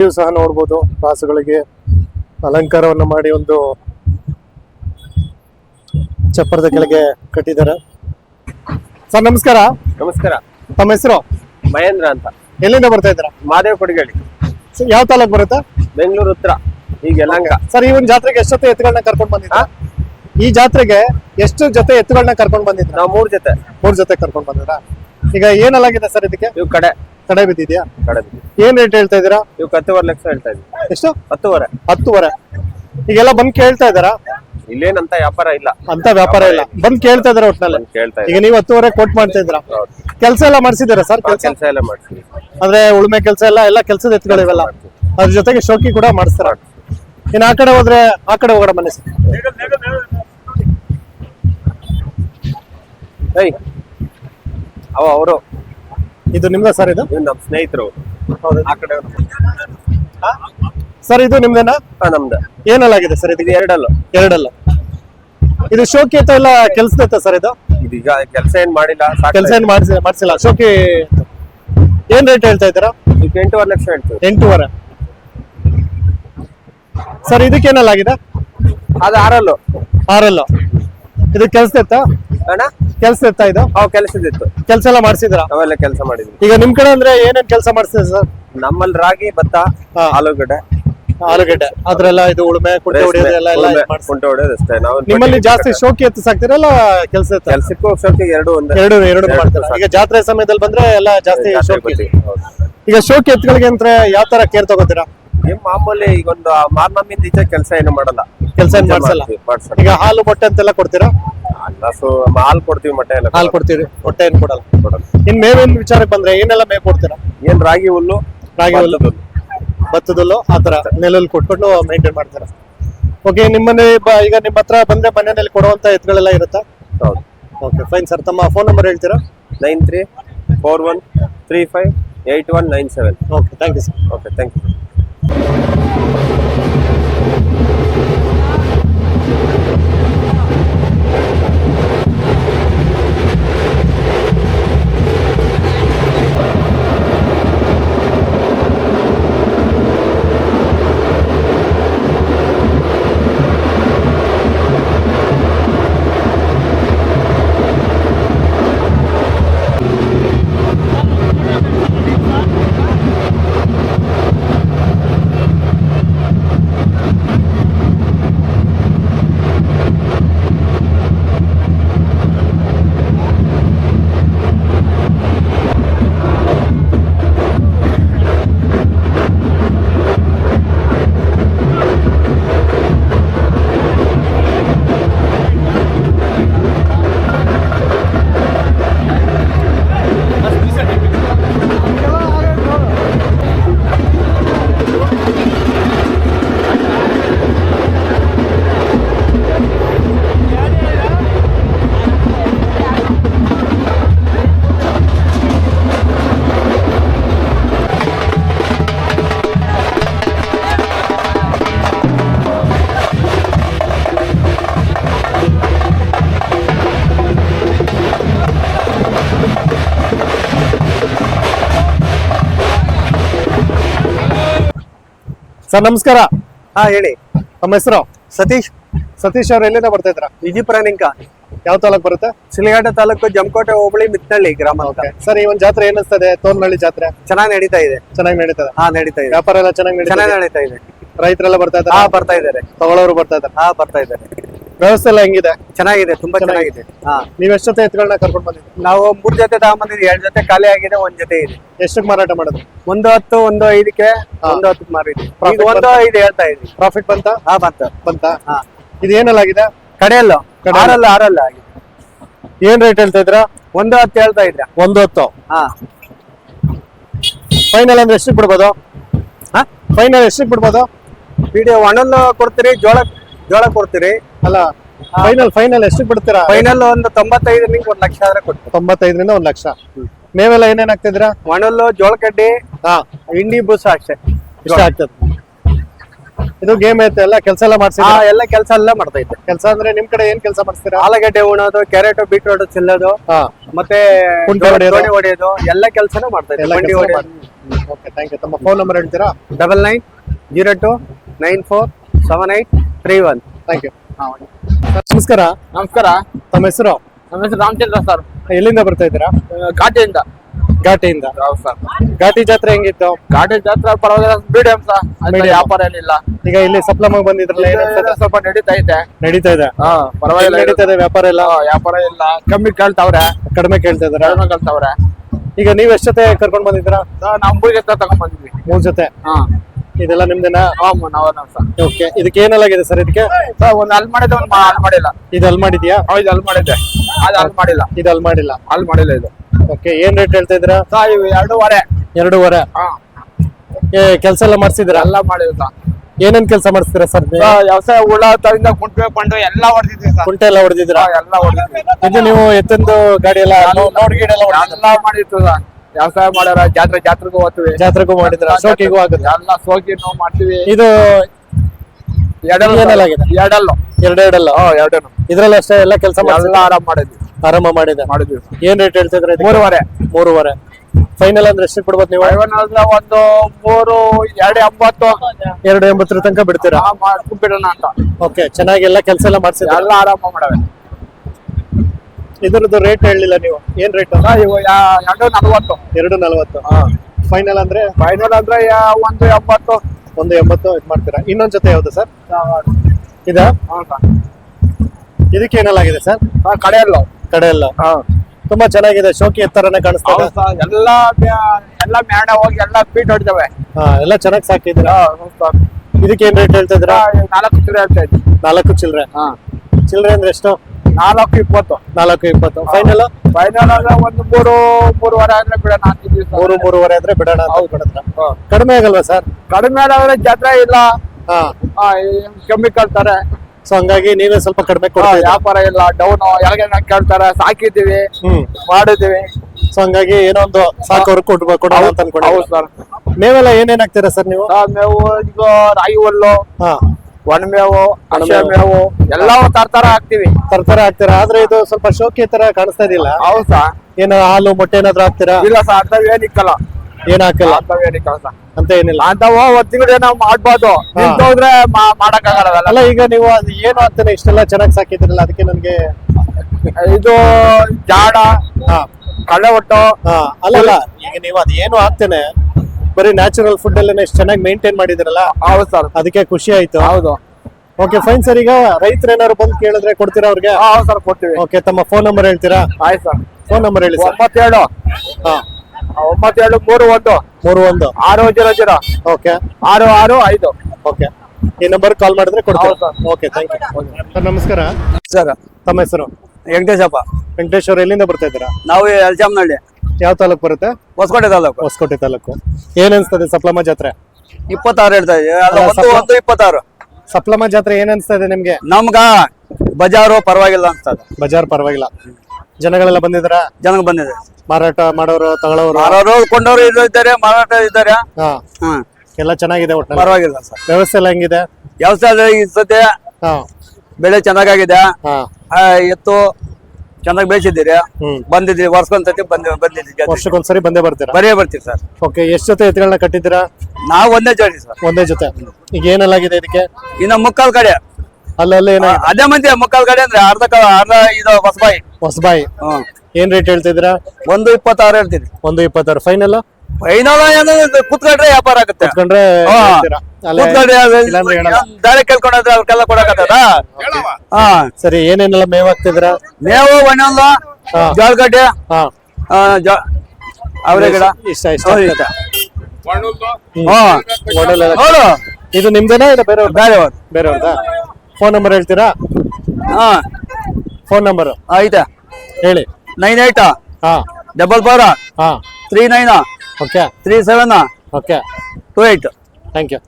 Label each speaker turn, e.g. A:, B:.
A: ನೀವು ಸಹ ನೋಡ್ಬೋದು ರಾಸುಗಳಿಗೆ ಅಲಂಕಾರವನ್ನು ಮಾಡಿ ಒಂದು ಚಪ್ಪರದ ಕೆಳಗೆ ಕಟ್ಟಿದ್ದಾರೆ. ಸರ್ ನಮಸ್ಕಾರ.
B: ನಮಸ್ಕಾರ.
A: ತಮ್ಮ ಹೆಸರು?
B: ಮಹೇಂದ್ರ ಅಂತ.
A: ಎಲ್ಲಿಂದ ಬರ್ತಾ ಇದ್ದೀರಾ?
B: ಮಾದೇವ ಕೊಡಗೇಳಿ
A: ಯಾವ ತಾಲೂಕ್ ಬರುತ್ತೆ?
B: ಬೆಂಗಳೂರು ಉತ್ತರ ಈಗ ಯಲಹಂಕ.
A: ಸರ್ ಈ ಒಂದು ಜಾತ್ರೆಗೆ ಎಷ್ಟೊತ್ತು ಜೊತೆ ಎತ್ತುಗಳನ್ನ ಕರ್ಕೊಂಡು ಬಂದಿದ್ರ ಈ ಜಾತ್ರೆಗೆ ಎಷ್ಟು ಜೊತೆ ಎತ್ತುಗಳನ್ನ ಕರ್ಕೊಂಡು ಬಂದಿದ್ರ
B: ನಾವು ಮೂರ್ ಜೊತೆ.
A: ಮೂರ್ ಜೊತೆ ಕರ್ಕೊಂಡು ಬಂದಿದ್ರ ಈಗ ಏನಲ್ಲಾಗಿದೆ ಸರ್ ಇದಕ್ಕೆ?
B: ಇವ್ ಕಡೆ.
A: ತಡೆ ಬಿದ್ದಿದ್ಯಾ?
B: ಕಡೆ
A: ಏನ್ ರೇಟ್ ಹೇಳ್ತಾ ಇದೀರಾ
B: ಇವ್ ಹತ್ತುವರೆ ಲಕ್ಷ ಹೇಳ್ತಾ ಇದ್ವಿ
A: ಎಷ್ಟು?
B: ಹತ್ತುವರೆ.
A: ಹತ್ತುವರೆ. ಈಗೆಲ್ಲ ಬಂದ್ ಕೇಳ್ತಾ ಇದ್ದಾರಾ?
B: ಇಲ್ಲೇನಂತ ವ್ಯಾಪಾರ ಇಲ್ಲ.
A: ಅಂತ ವ್ಯಾಪಾರ ಇಲ್ಲ. ಬಂದ್ ಕೇಳ್ತಾ ಇದಾರೆ ಒಟ್ನಲ್ಲಿ?
B: ಬಂದ್ ಕೇಳ್ತಾ
A: ಈಗ ನೀವು ಹತ್ತುವರೆ ಕೋಟ್ ಮಾಡ್ತಾ ಇದ್ರ ಕೆಲಸ ಎಲ್ಲ ಮಾಡಿಸಿದಾರ ಸರ್? ಕೆಲಸ?
B: ಕೆಲಸ ಎಲ್ಲ ಮಾಡ್ತೀವಿ
A: ಅಂದ್ರೆ ಉಳುಮೆ ಕೆಲಸ ಎಲ್ಲ ಎಲ್ಲ ಕೆಲಸದ ಎತ್ತುಗಳು ಇವೆಲ್ಲ ಅದ್ರ ಜೊತೆಗೆ ಶೋಕಿ ಕೂಡ ಮಾಡಿಸ್ತಾರ? ಇನ್ನು ಆ ಕಡೆ ಹೋದ್ರೆ ಆ ಕಡೆ ಹೋಗೋಣ ಮನೆ ಸರ್.
B: ಏಯ್ ಅವ ಅವರು.
A: ಇದು ನಿಮ್ದ ಸರ್ ಇದು?
B: ನಮ್ಮ ನಮ್ ಸ್ನೇಹಿತರು.
A: ಹೌದು.
B: ಆ ಕಡೆ
A: ಸರ್ ಇದು ನಿಮ್ದೇನಾ?
B: ನಮ್ದು.
A: ಏನಲ್ಲಾಗಿದೆ ಸರ್ ಇದು?
B: ಎರಡಲ್ಲ.
A: ಎರಡಲ್ಲ. ಇದು ಶೋಕಿ ಅಂತ ಎಲ್ಲ ಸರ್ ಇದು?
B: ಇದೀಗ ಕೆಲಸ ಏನ್ ಮಾಡಿಲ್ಲ
A: ಕೆಲಸ ಏನ್ ಮಾಡಿಸಿ ಮಾಡಿಸಿಲ್ಲ. ಶೋಕಿ ಏನ್ ರೇಟ್ ಹೇಳ್ತಾ ಇದ್ದೀರಾ?
B: ಈಗ ಎಂಟೂವರೆ ಲಕ್ಷ ಹೇಳ್ತೀವಿ.
A: ಎಂಟೂವರೆ. ಸರ್ ಇದಕ್ಕೇನಲ್ಲಾಗಿದೆ
B: ಅದು ಆರಲ್ಲು.
A: ಆರಲ್ಲು. ಇದು ಕೆಲ್ಸ ಇತ್ತ
B: ಅಣ್ಣ?
A: ಕೆಲ್ಸದ ಇರ್ತಾ ಇದು?
B: ಅವ್ ಕೆಲಸದಿತ್ತು
A: ಕೆಲಸ ಎಲ್ಲ ಮಾಡ್ಸಿದ್ರ?
B: ನಾವೆಲ್ಲ ಕೆಲಸ ಮಾಡಿದ್ವಿ.
A: ಈಗ ನಿಮ್ ಕಡೆ ಅಂದ್ರೆ ಏನೇನ್ ಕೆಲಸ ಮಾಡಿಸ್ತೀರಾ ಸರ್?
B: ನಮ್ಮಲ್ಲಿ ರಾಗಿ ಭತ್ತ
A: ಹಾ.
B: ಆಲೂಗಡ್ಡೆ.
A: ಆಲೂಗಡ್ಡೆ. ಅದ್ರೆಲ್ಲ ಇದು ಉಳುಮೆ ಕುಂಟೆ ಹೊಡೆಯೋದು ಎಲ್ಲ ಎಲ್ಲ
B: ಉಳುಮೆ,
A: ಮಾಡ್ಸಿ
B: ಕುಂಟೆ ಹೊಡೆಯೋದು ಅಷ್ಟೇ. ನಾವು
A: ನಿಮ್ಮಲ್ಲಿ ಜಾಸ್ತಿ ಶೋಕಿ ಎತ್ತು ಸಾಕ್ತಿರಲ್ಲ ಕೆಲಸ ಎತ್ತ
B: ಕೆಲ್ಸಕ್ಕೂ ಶೋಕಿಗೆ ಎರಡು ಒಂದೇ.
A: ಎರಡು ಎರಡು
B: ಎರಡು
A: ಮಾಡ್ತಾರೆ? ಈಗ ಜಾತ್ರೆ ಸಮಯದಲ್ಲಿ ಬಂದ್ರೆ ಎಲ್ಲ ಜಾಸ್ತಿ
B: ಜಾತ್ರೆ
A: ಶೋಕಿ.
B: ಬರ್ತೀವಿ. ಹೌದು.
A: ಈಗ ಶೋಕಿ ಎತ್ತುಗಳಿಗೆ ಅಂದ್ರೆ ಯಾವ ತರ ಕೇರ್ ತಗೋತೀರಾ?
B: ನಿಮ್ ಮಾಮೂಲಿ ಈಗ ಒಂದು ಮಾರ್ನಮ್ಮಿಂದ ಈಚೆ ಕೆಲಸ ಏನು ಮಾಡಲ್ಲ.
A: ಕೆಲಸ ಏನ್
B: ಈಚೆ
A: ಮಾಡ್ಸಲ್ಲ?
B: ಮಾಡ್ತೀವಿ, ಮಾಡ್ಸಲ್ಲ.
A: ಈಗ ಹಾಲು ಮೊಟ್ಟೆ ಅಂತೆಲ್ಲ ಕೊಡ್ತೀರಾ?
B: ಅಲ್ಲ ಹಾಲ್ ಕೊಡ್ತೀವಿ ಮೊಟ್ಟೆ ಎಲ್ಲ
A: ಹಾಲು ಕೊಡ್ತೀವಿ ಮೊಟ್ಟೆ ಏನ್ ಕೊಡಲ್ಲ?
B: ಕೊಡಲ್ಲ.
A: ಇನ್ ಮೇವಿನ ವಿಚಾರಕ್ಕೆ ಬಂದ್ರೆ ಏನೆಲ್ಲ ಮೇವು ಕೊಡ್ತೀರಾ?
B: ಏನ್ ರಾಗಿ ಹುಲ್ಲು
A: ರಾಗಿ ಹುಲ್ಲು.
B: ಭತ್ತದ ಹುಲ್ಲು.
A: ಭತ್ತದಲ್ಲೂ ಆ ತರ ನೆಲಲ್ಲಿ ಕೊಟ್ಕೊಂಡು ಮೇಂಟೈನ್ ಮಾಡ್ತಾರ? ಓಕೆ ನಿಮ್ಮನೆ ಈಗ ನಿಮ್ಮ ಹತ್ರ ಬಂದ್ರೆ ಮನೆಯಲ್ಲಿ ಕೊಡುವಂತ ಎತ್ತುಗಳೆಲ್ಲ ಇರುತ್ತಾ?
B: ಹೌದು.
A: ಓಕೆ ಫೈನ್ ಸರ್ ತಮ್ಮ ಫೋನ್ ನಂಬರ್ ಹೇಳ್ತೀರಾ?
B: Nine three four one three five eight one nine seven
A: okay thank you sir
B: okay thank you
A: sir ನಮಸ್ಕಾರ.
B: ಹಾ ಹೇಳಿ.
A: ನಮ್ಮ ಹೆಸರು?
B: ಸತೀಶ್.
A: ಸತೀಶ್ ಅವ್ರು ಎಲ್ಲಿಂದ ಬರ್ತಾ ಇದ್ರ
B: ವಿಜಿಪುರ ನಿಂಕ
A: ಯಾವ ತಾಲೂಕ್ ಬರುತ್ತೆ?
B: ಸಿಲಿಘಾಟ ತಾಲೂಕು ಜಮಕೋಟೆ ಹೋಬಳಿ ಮಿತ್ನಳ್ಳಿ ಗ್ರಾಮ ಅಂತ.
A: ಸರ್ ಈ ಒಂದು ಜಾತ್ರೆ ಏನಿಸ್ತದೆ? ತೋರ್ನಳ್ಳಿ ಜಾತ್ರೆ?
B: ಚೆನ್ನಾಗಿ ನಡೀತಾ ಇದೆ.
A: ಚೆನ್ನಾಗಿ ನಡೀತದೆ?
B: ಹಾ ನಡೀತಾ ಇದೆ.
A: ವ್ಯಾಪಾರ ಎಲ್ಲ ಚೆನ್ನಾಗಿ
B: ಚೆನ್ನಾಗಿ ನಡೀತಾ ಇದೆ.
A: ರೈತರೆಲ್ಲ ಬರ್ತಾ
B: ಹಾ
A: ಇದ್ದಾರೆ
B: ಬರ್ತಾ ಇದ್ದಾರೆ.
A: ತಗೊಳ್ಳೋರು ಬರ್ತಾ ಇದ್ದಾರೆ?
B: ಹಾ ಬರ್ತಾ ಇದ್ದಾರೆ.
A: ವ್ಯವಸ್ಥೆ ಎಲ್ಲ ಹೆಂಗಿದೆ?
B: ಚೆನ್ನಾಗಿದೆ ತುಂಬಾ ಚೆನ್ನಾಗಿದೆ. ಹಾ.
A: ನೀವ್ ಎಷ್ಟು ಜೊತೆ ಎತ್ತುಗಳನ್ನ ಕರ್ಕೊಂಡು
B: ನಾವು ಮೂರ್ ಜೊತೆ ತಗೊಂಬಂದಿದ್ವಿ ಎರಡ್ ಜೊತೆ ಖಾಲಿ ಆಗಿದೆ ಒಂದ್ ಜೊತೆ ಇದೆ.
A: ಎಷ್ಟಕ್ಕೆ ಮಾರಾಟ ಮಾಡಿದ್ರಿ?
B: ಒಂದು ಹತ್ತು ಒಂದು ಐದಕ್ಕೆ ಒಂದು ಹತ್ತು ಮಾರಿದ್ವಿ.
A: Profit
B: ಒಂದು
A: ಬಂತಾ?
B: ಐದು ಹೇಳ್ತಾ ಇದ್ವಿ.
A: ಪ್ರಾಫಿಟ್ ಬಂತ?
B: ಹಾ ಬಂತ.
A: ಬಂತ?
B: ಹಾ.
A: ಇದು ಏನಲ್ಲಾಗಿದೆ
B: ಕಡೆಯಲ್ಲ?
A: ಕಡೆಯಲ್ಲ.
B: ಆರಲ್ಲ ಆರಲ್ಲ ಆಗಿದೆ.
A: ಏನ್ ರೇಟ್ ಹೇಳ್ತಾ ಇದ್ರ
B: ಒಂದು ಹತ್ತು ಹೇಳ್ತಾ ಇದ್ರ?
A: ಒಂದು ಹತ್ತು.
B: ಹಾ.
A: ಫೈನಲ್ ಅಂದ್ರೆ ಎಷ್ಟಕ್ಕೆ ಬಿಡ್ಬೋದು?
B: ಹಾ?
A: ಫೈನಲ್ ಎಷ್ಟಕ್ಕೆ ಬಿಡ್ಬೋದು?
B: ವಿಡಿಯೋ ಒಣಲ್ ಕೊಡ್ತೀರಿ ಜೋಳ ಜೋಳ ಕೊಡ್ತೀರಿ?
A: ಅಲ್ಲ ಫೈನಲ್ ಫೈನಲ್ ಎಷ್ಟು ಬಿಡ್ತೀರಾ?
B: ಫೈನಲ್ ಒಂದು ತೊಂಬತ್ತೈದು ನಿಂಗೆ ಒಂದ್ ಲಕ್ಷ ಆದ್ರೆ ಕೊಡ್ತೀವಿ.
A: ತೊಂಬತ್ತೈದರಿಂದ ಒಂದ್ ಲಕ್ಷ. ಮೇವೆಲ್ಲ ಏನೇನ್ ಹಾಕ್ತಿದ್ರ
B: ಒಣಲ್ಲು ಜೋಳ ಕಡ್ಡಿ
A: ಹಾ.
B: ಹಿಂಡಿ ಬೂಸ ಅಷ್ಟೇ
A: ಇಷ್ಟ ಆಗ್ತದೆ. ಇದು ಗೇಮ್ ಐತೆ ಎಲ್ಲ ಕೆಲಸ ಎಲ್ಲ ಮಾಡ್ಸಿ
B: ಎಲ್ಲ ಕೆಲಸ ಎಲ್ಲ ಮಾಡ್ತಾ ಇದ್ದೆ
A: ಕೆಲಸ ಅಂದ್ರೆ ನಿಮ್ ಕಡೆ ಏನ್ ಕೆಲಸ ಮಾಡ್ತೀರಾ
B: ಆಲೂಗಡ್ಡೆ ಉಣೋದು ಕ್ಯಾರೆಟ್ ಬೀಟ್ರೋಟ್ ಚೆಲ್ಲೋದು
A: ಹಾ.
B: ಮತ್ತೆ
A: ಹೊಡೆಯೋದು.
B: ದೋಣಿ ಹೊಡೆಯೋದು ಎಲ್ಲ ಕೆಲಸನೂ ಮಾಡ್ತಾ ಇದ್ದೆ.
A: ಓಕೆ ಥ್ಯಾಂಕ್ ಯು ತಮ್ಮ ಫೋನ್ ನಂಬರ್ ಹೇಳ್ತೀರಾ?
B: Double nine zero two nine four seven eight three one
A: thank you ನಮಸ್ಕಾರ.
C: ನಮಸ್ಕಾರ.
A: ತಮ್ಮ ಹೆಸರು?
C: ನಮ್ಮ ಹೆಸರು ರಾಮಚಂದ್ರ ಸರ್.
A: ಎಲ್ಲಿಂದ ಬರ್ತಾ ಇದ್ದೀರಾ?
C: ಘಾಟಿಯಿಂದ.
A: ಘಾಟಿಯಿಂದ.
C: ಹೌದು ಸರ್.
A: ಘಾಟಿ ಜಾತ್ರೆ ಹೆಂಗಿತ್ತು?
C: ಘಾಟಿ ಜಾತ್ರೆ ಪರವಾಗಿಲ್ಲ ಮೀಡಿಯಂ ಸರ್. ಅಲ್ಲಿ
A: Medium.
C: ವ್ಯಾಪಾರ ಏನಿಲ್ಲ.
A: ಈಗ ಇಲ್ಲಿ ಸಪ್ಲಮ್ ಬಂದಿದ್ರಲ್ಲ ಏನ್ ಅನ್ಸುತ್ತೆ?
C: ಸ್ವಲ್ಪ ನಡೀತಾ ಇದೆ.
A: ನಡೀತಾ ಇದೆ.
C: ಹಾ ಪರವಾಗಿಲ್ಲ.
A: ಹೆಂಗ್ ನಡೀತಾ ಇದೆ ವ್ಯಾಪಾರ
C: ಇಲ್ಲ ವ್ಯಾಪಾರ ಇಲ್ಲ. ಕಮ್ಮಿ ಕೇಳ್ತಾವ್ರೆ.
A: ಕಡಿಮೆ ಕೇಳ್ತಾ ಇದಾರೆ
C: ಕಡಿಮೆ ಕೇಳ್ತಾವ್ರೆ.
A: ಈಗ ನೀವ್ ಎಷ್ಟ್ ಜೊತೆ ಕರ್ಕೊಂಡ್ ಬಂದಿದ್ದೀರಾ?
C: ಸರ್, ನಾವು ಜೊತೆ ತಗೊಂಡ್ ಬಂದ್ವಿ.
A: ಮೂರ್ ಜೊತೆ?
C: ಹಾ.
A: ಇದೆಲ್ಲ ನಿಮ್ದೇನಾ?
C: ಹಾ ನಾವ್ ಸರ್
A: ಓಕೆ ಇದಕ್ಕೆ ಏನಲ್ಲಾಗಿದೆ ಸರ್ ಇದಕ್ಕೆ?
C: ಸರ್ ಒಂದ್ ಅಲ್ಲಿ ಮಾಡಿದೆ ಒಂದ್ ಅಲ್ಲಿ ಮಾಡಿಲ್ಲ.
A: ಇದು ಅಲ್ಲಿ ಮಾಡಿದ್ಯಾ?
C: ಹೌದು ಅಲ್ಲಿ ಮಾಡಿದ್ದೆ. ಅದು ಅಲ್ಲಿ ಮಾಡಿಲ್ಲ.
A: ಇದು ಅಲ್ಲಿ ಮಾಡಿಲ್ಲ.
C: ಅಲ್ಲಿ ಮಾಡಿಲ್ಲ ಇದು.
A: ಓಕೆ ಏನ್ ರೇಟ್ ಹೇಳ್ತಾ ಇದ್ದೀರಾ?
C: ಸರ್ ಇವು ಎರಡೂವರೆ.
A: ಎರಡೂವರೆ?
C: ಹಾ.
A: ಏ ಕೆಲಸ ಎಲ್ಲ ಮಾಡಿಸಿದ್ರ
C: ಎಲ್ಲ ಮಾಡಿಲ್ಲ ಸರ್
A: ಏನೇನ್ ಕೆಲಸ ಮಾಡಿಸ್ತೀರಾ ಸರ್ ನೀವು?
C: ಸರ್, ವ್ಯವಸಾಯ ಹುಳ ತವಿಂದ ಕುಂಟೆ ಪಂಡು ಎಲ್ಲ ಹೊಡೆದಿದ್ರಿ ಸರ್
A: ಕುಂಟೆ ಎಲ್ಲ ಹೊಡೆದಿದ್ರಾ
C: ಹಾ, ಎಲ್ಲ ಹೊಡೆದಿದ್ವಿ
A: ಇದು ನೀವು ಎತ್ತಂದು ಗಾಡಿ ಎಲ್ಲ ಮಾಡಿರ್ತದ ಗೀಡ್ ಎಲ್ಲ ಹೊಡ್ದಿದ್ದೀರಾ?
C: ಎಲ್ಲ ಮಾಡಿತ್ತು ಸರ್. ವ್ಯವಸಾಯ ಮಾಡ್ಯಾರ ಜಾತ್ರೆ ಜಾತ್ರೆಗೂ ಹೋಗ್ತೀವಿ.
A: ಜಾತ್ರೆಗೂ ಮಾಡಿದ್ರೆ ಅಶೋಕಿಗೂ ಆಗುತ್ತೆ.
C: ಎಲ್ಲ ಸೋಕಿನು ಮಾಡ್ತೀವಿ.
A: ಇದು
C: ಎರಡಲ್ಲ
A: ಏನೆಲ್ಲಾಗಿದೆ?
C: ಎರಡು
A: ಎರಡಲ್ಲ?
C: ಹಾ ಎರಡೇನು.
A: ಇದ್ರಲ್ಲಿ ಅಷ್ಟೇ ಎಲ್ಲ ಕೆಲಸ
C: ಎಲ್ಲ ಆರಾಮ್ ಮಾಡಿದ್ವಿ.
A: ಆರಾಮ ಮಾಡಿದೆ
C: ಮಾಡಿದ್ವಿ.
A: ಏನ್ ರೇಟ್ ಹೇಳ್ತಿದ್ರೆ
C: ಮೂರುವರೆ.
A: ಮೂರುವರೆ. ಫೈನಲ್ ಅಂದ್ರೆ ಎಷ್ಟು ಬಿಡ್ಬೋದು ನೀವು?
C: ಐವನ್ ಅಂದ್ರೆ ಒಂದು ಮೂರು ಎರಡು ಎಂಬತ್ತು.
A: ಎರಡು ಎಂಬತ್ತರ ತನಕ ಬಿಡ್ತೀರಾ?
C: ಆ, ಮಾಡ್ಬಿಡೋಣ ಅಂತ.
A: ಓಕೆ ಚೆನ್ನಾಗಿ ಎಲ್ಲ ಕೆಲಸ ಎಲ್ಲ ಮಾಡ್ಸಿದ್ರೆ
C: ಎಲ್ಲ ಆರಾಮ ಮಾಡವೆ.
A: ಇದ್ರದ್ದು ರೇಟ್ ಹೇಳಿಲ್ಲ ನೀವು. ಏನ್ ರೇಟ್
C: ಎರಡು ನಲ್ವತ್ತು.
A: ಎರಡು ನಲವತ್ತು. ಫೈನಲ್ ಅಂದ್ರೆ?
C: ಫೈನಲ್ ಅಂದ್ರೆ ಒಂದು ಎಂಬತ್ತು.
A: ಒಂದು ಎಂಬತ್ತು ಇದು ಮಾಡ್ತೀರಾ? ಇನ್ನೊಂದ್ ಜೊತೆ ಯಾವ್ದು ಸರ್? ಇದ? ಇದಕ್ಕೆ ಏನಲ್ಲಾಗಿದೆ ಸರ್?
C: ಕಡೆ ಅಲ್ಲ
A: ಕಡೆ ಅಲ್ಲ ತುಂಬಾ ಚೆನ್ನಾಗಿದೆ. ಶೋಕಿ ಎತ್ತರನೇ ಕಾಣಿಸ್ತಾ
C: ಎಲ್ಲ ಎಲ್ಲ ಮೇಣ ಹೋಗಿ ಎಲ್ಲ ಫೀಟ್ ಹೊಡಿದವೆ
A: ಹಾ ಎಲ್ಲ ಚೆನ್ನಾಗಿ ಸಾಕಿದ್ದೀರಾ
C: ಸರ್
A: ಇದಕ್ಕೆ ಏನ್ ರೇಟ್ ಹೇಳ್ತಾ ಇದ್ದೀರಾ?
C: ನಾಲ್ಕು ಚಿಲ್ಲರೆ ಹೇಳ್ತಾ
A: ನಾಲ್ಕು ಚಿಲ್ಲರೆ.
C: ಹಾ.
A: ಚಿಲ್ಲರೆ ಅಂದ್ರೆ ಎಷ್ಟು?
C: ನಾಲ್ಕು ಇಪ್ಪತ್ತು.
A: ನಾಲ್ಕು ಇಪ್ಪತ್ತು. ಫೈನಲ್
C: ಫೈನಲ್ ಅಂದ್ರೆ ಒಂದು ಮೂರು ಮೂರುವರೆ ಆದ್ರೆ ಬಿಡೋಣ ಸರ್.
A: ಮೂರು ಮೂರುವರೆ ಆದ್ರೆ ಬಿಡೋಣ. ಕಡಿಮೆ ಆಗಲ್ವಾ ಸರ್?
C: ಕಡಿಮೆ ಆದ್ರೆ ಜಾತ್ರೆ ಇಲ್ಲ. ಕಮ್ಮಿ ಕೇಳ್ತಾರೆ
A: ಸೊ ಹಂಗಾಗಿ ನೀವೇ ಸ್ವಲ್ಪ ಕಡಿಮೆ
C: ಕೊಡ್ತೀವಿ
A: ಕೊಡ್ತಾ
C: ವ್ಯಾಪಾರ ಇಲ್ಲ. ಡೌನ್ ಎಲ್ಗೆಲ್ಲ ಕೇಳ್ತಾರೆ ಸಾಕಿದ್ದೀವಿ. ಮಾಡಿದ್ದೀವಿ.
A: ಸೊ ಹಂಗಾಗಿ ಏನೋ ಒಂದು ಸಾಕೋರು ಕೊಡ್ಬೇಕು ಕೊಡೋಣ ಅಂತ
C: ಹೌದು
A: ಅನ್ಕೊಂಡಿದ್ದೀರಾ
C: ಸರ್.
A: ಮೇವೆಲ್ಲ ಏನೇನ್ ಹಾಕ್ತೀರಾ ಸರ್ ನೀವು?
C: ಮೇವು ಈಗ ರಾಗಿ ಹುಲ್ಲು
A: ಹಾ.
C: ಒಣಮೇವು ಅಣಮೇವು ಮೇವು. ಎಲ್ಲ ತರ್ತರ ಹಾಕ್ತಿವಿ.
A: ತರತರ ಹಾಕ್ತೀರಾ? ಆದ್ರೆ ಇದು ಸ್ವಲ್ಪ ಶೋಕಿ ತರ ಕಾಣಿಸ್ತಾ ಇದಿಲ್ಲ.
C: ಹೌದು?
A: ಏನು ಹಾಲು ಮೊಟ್ಟೆ ಏನಾದ್ರು ಹಾಕ್ತೀರಾ?
C: ಇಲ್ಲ ಸರ್ ಅಂತವ್ ಏನಿಕ್ಕಲ್ಲ
A: ಏನ್ ಹಾಕಲ್ಲ?
C: ಅಂತವ್ ಏನಿಕ್ಕಲ್ಲ ಸರ್.
A: ಅಂತ ಏನಿಲ್ಲ.
C: ಅಂತವ ಒಂದ್ ತಿಂಗಳು ಏನೋ ಮಾಡ್ಬೋದು ನಿಂತೋದ್ರೆ ಮಾಡಕ್ಕಾಗಲ್ಲ.
A: ಅಲ್ಲ ಈಗ ನೀವು ಅದು ಏನು ಅಂತಾನೆ ಇಷ್ಟೆಲ್ಲ ಚೆನ್ನಾಗಿ ಸಾಕಿದ್ರಲ್ಲ ಅದಕ್ಕೆ ನನ್ಗೆ
C: ಇದು ಜಾಡ
A: ಹಾ.
C: ಕಳ್ಳೆ ಒಟ್ಟು
A: ಅಲ್ಲ ಅಲ್ಲ ಈಗ ನೀವು ಅದೇನು ಏನು ಹಾಕ್ತೇನೆ ಬರೀ ನ್ಯಾಚುರಲ್ ಫುಡ್ ಎಲ್ಲ ಎಷ್ಟು ಚೆನ್ನಾಗಿ ಮೇಂಟೈನ್ ಮಾಡಿದಿರಲ್ಲ
C: ಹೌದು ಸರ್
A: ಅದಕ್ಕೆ ಖುಷಿ ಆಯ್ತು.
C: ಹೌದು.
A: ಓಕೆ ಫೈನ್ ಸರ್ ಈಗ ರೈತರು ಏನಾದ್ರು ಬಂದು ಕೇಳಿದ್ರೆ ಕೊಡ್ತೀರಾ ಅವ್ರಿಗೆ?
C: ಹೌದು ಸರ್ ಕೊಡ್ತೀವಿ.
A: ಓಕೆ ತಮ್ಮ ಫೋನ್ ನಂಬರ್ ಹೇಳ್ತೀರಾ?
C: ಆಯ್ತು ಸರ್
A: ಫೋನ್ ನಂಬರ್ ಹೇಳಿ ಸರ್
C: ಒಂಬತ್ತೇಳು.
A: ಹಾ.
C: ಒಂಬತ್ತೇಳು ಮೂರು ಒಂದು
A: ಮೂರು ಒಂದು
C: ಆರು ಜೀರೋ ಜೀರೋ.
A: ಓಕೆ
C: ಆರು ಆರು ಐದು.
A: ಓಕೆ ಈ ನಂಬರ್ ಕಾಲ್ ಮಾಡಿದ್ರೆ ಕೊಡ್ತೀವಿ
C: ಹೌದು sir.
A: Okay thank you sir ನಮಸ್ಕಾರ.
B: ಸರ್.
A: ತಮ್ಮ ಹೆಸರು?
B: ವೆಂಕಟೇಶಪ್ಪ.
A: ವೆಂಕಟೇಶ್ವರ ಎಲ್ಲಿಂದ ಬರ್ತಾ ಇದ್ದೀರಾ?
B: ನಾವು ಎಲ್ಜಾಮ್ನಹಳ್ಳಿ
A: ಯಾವ ತಾಲೂಕು ಬರುತ್ತೆ?
B: ಹೊಸಕೋಟೆ ತಾಲೂಕು.
A: ಹೊಸಕೋಟೆ ತಾಲೂಕು. ಏನ್ ಅನ್ಸ್ತದೆ ಸಪ್ಲಮ್ಮ ಜಾತ್ರೆ?
B: ಇಪ್ಪತ್ತಾರು ಹೇಳ್ತಾ ಇದ್ದೀವಿ. ಒಂದು ಇಪ್ಪತ್ತಾರು.
A: ಸಪ್ಲಮ್ಮ ಜಾತ್ರೆ ಏನ್ ಅನ್ಸ್ತದೆ ನಿಮ್ಗೆ?
B: ನಮ್ಗ ಬಜಾರು ಪರವಾಗಿಲ್ಲ ಅನ್ಸ್ತದೆ.
A: ಬಜಾರ್ ಪರವಾಗಿಲ್ಲ. ಜನಗಳೆಲ್ಲ ಬಂದಿದಾರ
B: ಜನ ಬಂದಿದೆ.
A: ಮಾರಾಟ ಮಾಡೋರು ತಗೊಳ್ಳೋರು?
B: ಮಾರೋರು ಕೊಂಡವರು ಇದು ಇದ್ದಾರೆ ಮಾರಾಟ ಇದ್ದಾರೆ.
A: ಹಾ.
B: ಹ್ಮ್
A: ಎಲ್ಲ ಚೆನ್ನಾಗಿದೆ ಒಟ್ಟು
B: ಪರವಾಗಿಲ್ಲ ಸರ್.
A: ವ್ಯವಸ್ಥೆ ಎಲ್ಲ ಹೆಂಗಿದೆ?
B: ವ್ಯವಸ್ಥೆ ಈ ಸದ್ಯ
A: ಹಾ.
B: ಬೆಳೆ ಚೆನ್ನಾಗಾಗಿದೆ.
A: ಹಾ.
B: ಆ, ಎತ್ತು ಚೆನ್ನಾಗಿ ಬೆಳೆಸಿದ್ದೀರಿ? ಬಂದಿದ್ರಿ ವರ್ಷಕ್ಕೊಂದ್ಸತಿ ಬಂದ ಬಂದಿದ್ದೀರಿ ಜಾತ್ರೆಗೆ.
A: ವರ್ಷಕ್ಕೊಂದ್ಸರಿ ಬಂದೇ ಬರ್ತೀರಾ?
B: ಬರೀ ಬರ್ತೀರಿ ಸರ್.
A: ಓಕೆ ಎಷ್ಟು ಜೊತೆ ಎತ್ತುಗಳನ್ನ ಕಟ್ಟಿದ್ದೀರಾ?
B: ನಾವು ಒಂದೇ ಜೋಡಿ ಸರ್.
A: ಒಂದೇ ಜೊತೆ. ಈಗ ಏನೆಲ್ಲಾಗಿದೆ ಇದಕ್ಕೆ?
B: ಇನ್ನು ಮುಕ್ಕಾಲ್ ಕಡೆ.
A: ಅಲ್ಲಲ್ಲಿ ಏನ
B: ಅದೇ ಮಂದಿ ಮುಕ್ಕಾಲ್ ಕಡೆ ಅಂದ್ರೆ ಅರ್ಧ ಕ- ಅರ್ಧ ಇದು ಹೊಸಬಾಯಿ.
A: ಹೊಸಬಾಯಿ.
B: ಹ್ಮ್.
A: ಏನ್ ರೇಟ್ ಹೇಳ್ತಿದ್ದೀರಾ?
B: ಒಂದು ಇಪ್ಪತ್ತಾರು ಹೇಳ್ತೀನಿ
A: ಒಂದು ಇಪ್ಪತ್ತಾರು. ಫೈನಲ್
B: ಫೈನಲ್ ಏನಂದ್ರೆ ಕುತ್ಕೊಂಡ್ರೆ ವ್ಯಾಪಾರ ಆಗುತ್ತೆ.
A: ಕುತ್ಕೊಂಡ್ರೆ
B: ಕೂತ್ಕೊಂಡ್ರೆ. ದಾರಿ ಕೇಳ್ಕೊಂಡ್ರೆ ಅವ್ರಿಗೆಲ್ಲ ಕೊಡಕತ್ತದ ಹಾ.
A: ಸರಿ ಏನೇನೆಲ್ಲ ಮೇವ್ ಹಾಕ್ತಿದ್ರ
B: ಮೇವು
A: ಹಾ.
B: ಜೋಳಗಡ್ಡೆ
A: ಹಾ.
B: ಆ, ಜೋ- ಅವರೆ ಗಿಡ.
A: ಇಷ್ಟ ಇಷ್ಟ
B: ನೋಡು
A: ಇದು ನಿಮ್ದೇನಾ ಇಲ್ಲ ಬೇರೆಯವ್ರ
B: ಬೇರೆ ಒಂದು.
A: ಬೇರೆಯವ್ರದಾ ಫೋನ್ ನಂಬರ್ ಹೇಳ್ತೀರಾ?
B: ಹಾ.
A: Phone number.
B: ಆಯ್ತಾ
A: ಹೇಳಿ.
B: ನೈನ್ ಏಟ್
A: ಹಾ.
B: ಡಬಲ್ ಫೋರ್
A: ಹಾ.
B: Three nine
A: okay
B: three seven
A: okay
B: two eight
A: thank you